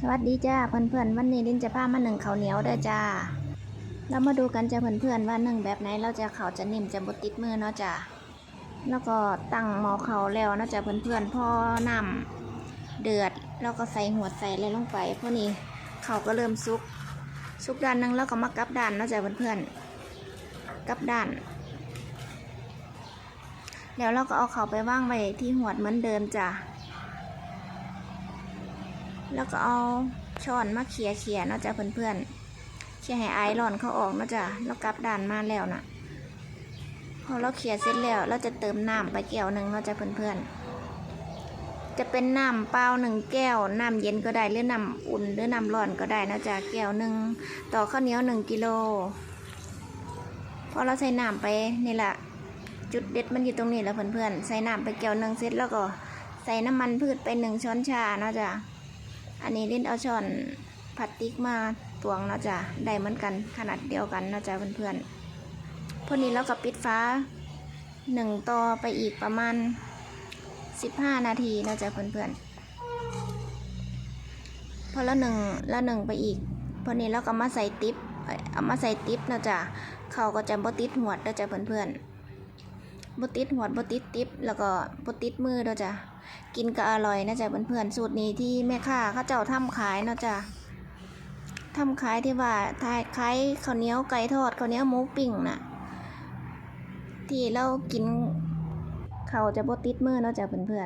สวัสดีจ้าเพื่อนๆวันนี้ลินจะพามาหนึ่งข้าวเหนียวเด้อจ้า เรามาดูกันจ้าเพื่อนๆว่าหนึ่งแบบไหนเราจะเขาวจะนิ่มจะบดติดมือเนาะจ้าแล้วก็ตั้งหม้อเขาวแล้วเนาะจ้าเพื่อนๆพอน้ำเดือดเราก็ใส่หัวใส่อะไรลงไปพวกนี้เขาวก็เริ่มสุกสุกด้านหนึงแล้วก็มากับด้านเนาะจ้าเพื่อนๆกับด้านแล้วเราก็เอาเขาไปว่างไว้ที่หัวเหมือนเดิมจ้ะ แล้วก็เอาช้อนมาเขี่ยเขี่ยนะจ้ะเพื่อนๆเขี่ยให้ไอร้อนเขาออกนะจ้ะแล้วกลับด่านมาแล้วนะพอเราเขี่ยเสร็จแล้วเราจะเติมน้ำไปแก้วหนึ่งนะจ้ะเพื่อนๆจะเป็นน้ำเปล่าหนึ่งแก้วน้ำเย็นก็ได้หรือน้ำอุ่นหรือน้ำร้อนก็ได้นะจ้ะแก้วหนึ่งต่อข้าวเหนียวหนึ่งกิโลพอเราใส่น้ำไปนี่แหละจุดเด็ดมันอยู่ตรงนี้แหล้วเพื่อนๆใส่น้ำไปแก้วหนึ่งเสร็จแล้วก็ใส่น้ำมันพืชไปหนึ่งช้อนชาเนาะจ้ะ อันนี้เลิ้นเอาช้อนพลาสติกมาตวงเนาะจ้ะได้เหมือนกันขนาดเดียวกันเนาะจ้ะเพื่อนๆพวกนี้เราก็ปิดฟ้าหนึ่งต่อไปอีกประมาณสิบห้านาทีเนาะจ้ะเพื่อนๆพอล้วหนึ่งล้วหนึ่งไปอีกพอนี้เราก็มาใส่ติ๊บเอามาใส่ติ๊บเนาะจ้ะเขาก็จะบ่ติดหัวดเนาะจ้ะเพื่อนๆ บติดหัวดบติดติบแล้วก็บติดมือเนาะจ้ะกินก็อร่อยนะจ๊ะเพื่อนๆสูตรนี้ที่แม่ค้าเขาเจ้าทำขายเนาะจ้ะทำขายที่ว่าทายขายข้าวเหนียวไก่ทอดข้าวเหนียวหมูปิ้งน่ะที่เรากินเขาจะบติดมือเนาะจ้ะเพื่อนๆ